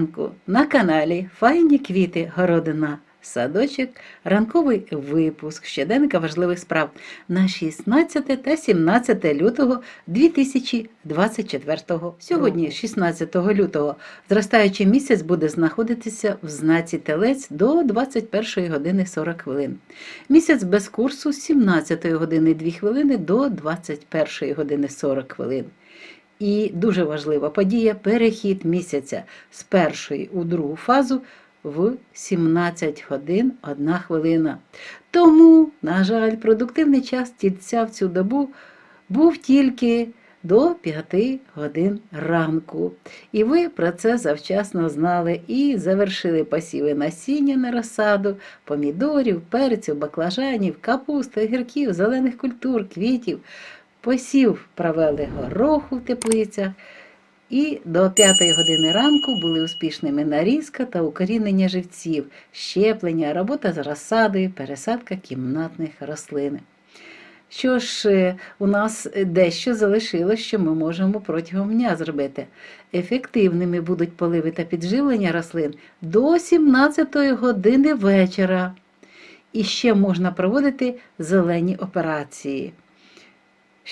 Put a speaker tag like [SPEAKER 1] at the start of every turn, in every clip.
[SPEAKER 1] ранку на каналі Файні квіти Городина. Садочок, ранковий випуск щоденника важливих справ на 16 та 17 лютого 2024 Сьогодні, 16 лютого, зростаючий місяць буде знаходитися в знаці Телець до 21 години 40 хвилин. Місяць без курсу з 17 години 2 хвилини до 21 години 40 хвилин. І дуже важлива подія перехід місяця з першої у другу фазу в 17 годин 1 хвилина. Тому, на жаль, продуктивний час тільця в цю добу був тільки до 5 годин ранку. І ви про це завчасно знали і завершили посіви насіння на розсаду, помідорів, перцю, баклажанів, капусти, огірків, зелених культур, квітів. Посів провели гороху в теплицях, і до п'ятої години ранку були успішними нарізка та укорінення живців, щеплення, робота з розсадою, пересадка кімнатних рослин. Що ж, е, у нас дещо залишилось, що ми можемо протягом дня зробити. Ефективними будуть поливи та підживлення рослин до 17 години вечора. І ще можна проводити зелені операції.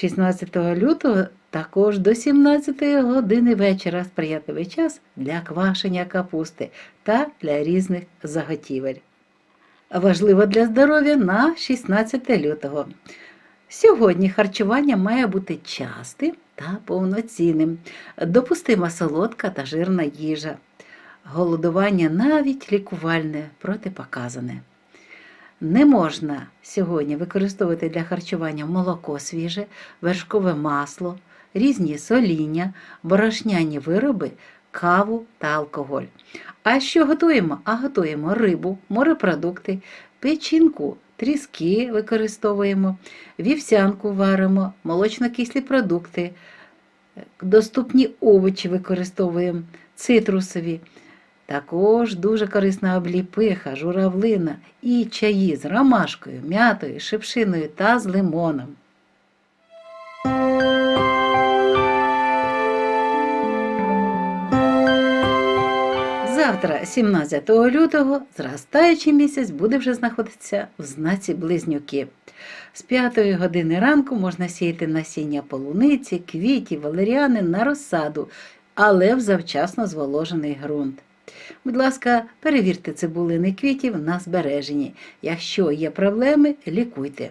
[SPEAKER 1] 16 лютого також до 17 години вечора сприятливий час для квашення капусти та для різних заготівель. Важливо для здоров'я на 16 лютого. Сьогодні харчування має бути частим та повноцінним, допустима солодка та жирна їжа, голодування навіть лікувальне протипоказане. Не можна сьогодні використовувати для харчування молоко свіже, вершкове масло, різні соління, борошняні вироби, каву та алкоголь. А що готуємо? А готуємо рибу, морепродукти, печінку, тріски використовуємо, вівсянку варимо, молочно-кислі продукти, доступні овочі використовуємо, цитрусові. Також дуже корисна обліпиха, журавлина і чаї з ромашкою, м'ятою, шипшиною та з лимоном. Завтра, 17 лютого, зростаючий місяць буде вже знаходитися в знаці близнюки. З 5 години ранку можна сіяти насіння полуниці, квітів, валеріани на розсаду, але в завчасно зволожений ґрунт. Будь ласка, перевірте цибулини квітів на збереженні. Якщо є проблеми, лікуйте.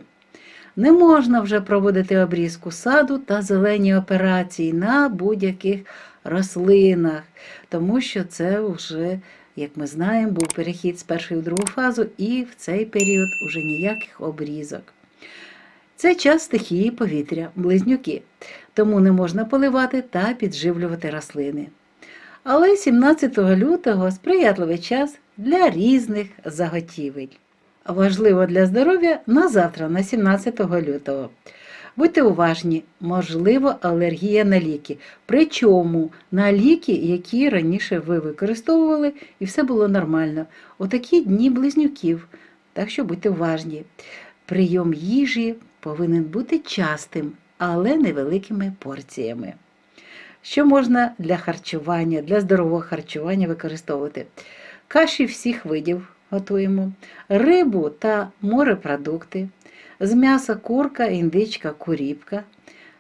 [SPEAKER 1] Не можна вже проводити обрізку саду та зелені операції на будь-яких рослинах, тому що це вже, як ми знаємо, був перехід з першої в другу фазу, і в цей період уже ніяких обрізок. Це час стихії повітря, близнюки, тому не можна поливати та підживлювати рослини. Але 17 лютого сприятливий час для різних заготівель. Важливо для здоров'я на завтра, на 17 лютого. Будьте уважні, можливо, алергія на ліки. Причому на ліки, які раніше ви використовували, і все було нормально. Отакі дні близнюків. Так що будьте уважні. Прийом їжі повинен бути частим, але невеликими порціями. Що можна для харчування, для здорового харчування використовувати? Каші всіх видів готуємо, рибу та морепродукти, з м'яса курка, індичка, куріпка,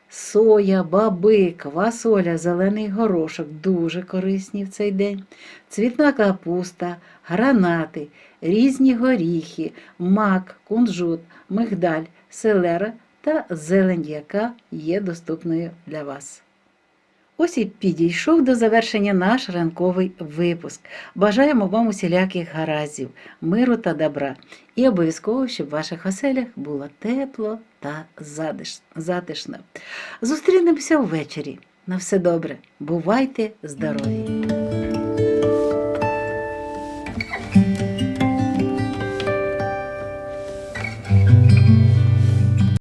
[SPEAKER 1] соя, баби, квасоля, зелений горошок дуже корисні в цей день, цвітна капуста, гранати, різні горіхи, мак, кунжут, мигдаль, селера та зелень, яка є доступною для вас. Ось і підійшов до завершення наш ранковий випуск. Бажаємо вам усіляких гараздів, миру та добра. І обов'язково, щоб в ваших оселях було тепло та затишно. Зустрінемося ввечері. На все добре. Бувайте здорові!